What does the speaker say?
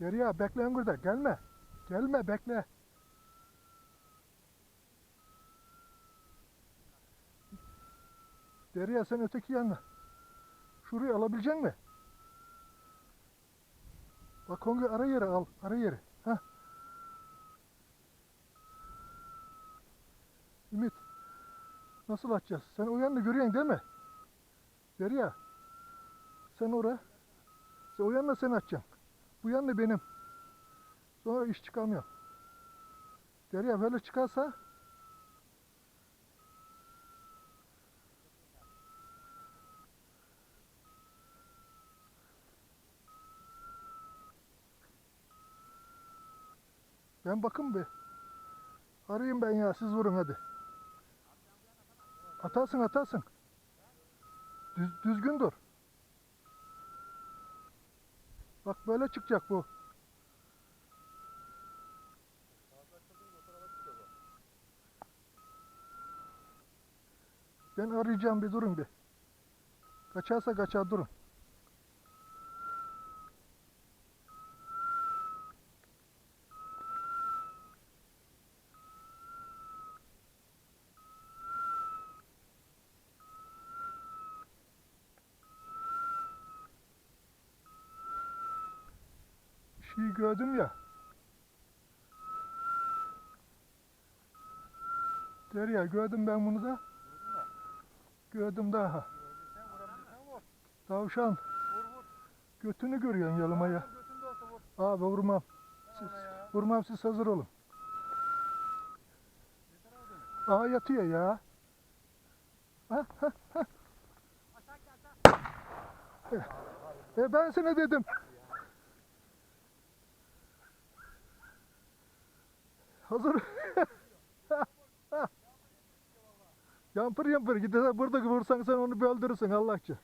Derya bekle burada. Gelme. Gelme bekle. Derya sen öteki yanına. Şurayı alabilecek mi? Bak Kongo ara yeri al. Ara yeri. Heh. Ümit. Nasıl açacağız? Sen o yanını görüyorsun değil mi? Derya. Sen ora. Sen o yanına sen açacaksın. Bu yanına benim. Sonra iş çıkamıyor. Derya böyle çıkarsa Ben bakın bir. Arayayım ben ya siz vurun hadi. Atarsın atarsın. Düz, düzgün dur. Bak böyle çıkacak bu. Ben arayacağım bir durun bir. Kaçarsa kaçar durun. Şeyi gördüm ya. Derya gördüm ben bunu da. Gördüm daha. Tavşan. Götünü görüyorsun yalımaya. Abi vurmam. Siz, vurmam siz hazır olun. Aa yatıyor ya. Ha, ha, ha. E, ben sana dedim. Hazır. yampır yampır gidersen burada vursan sen onu bir öldürürsün Allah'ça.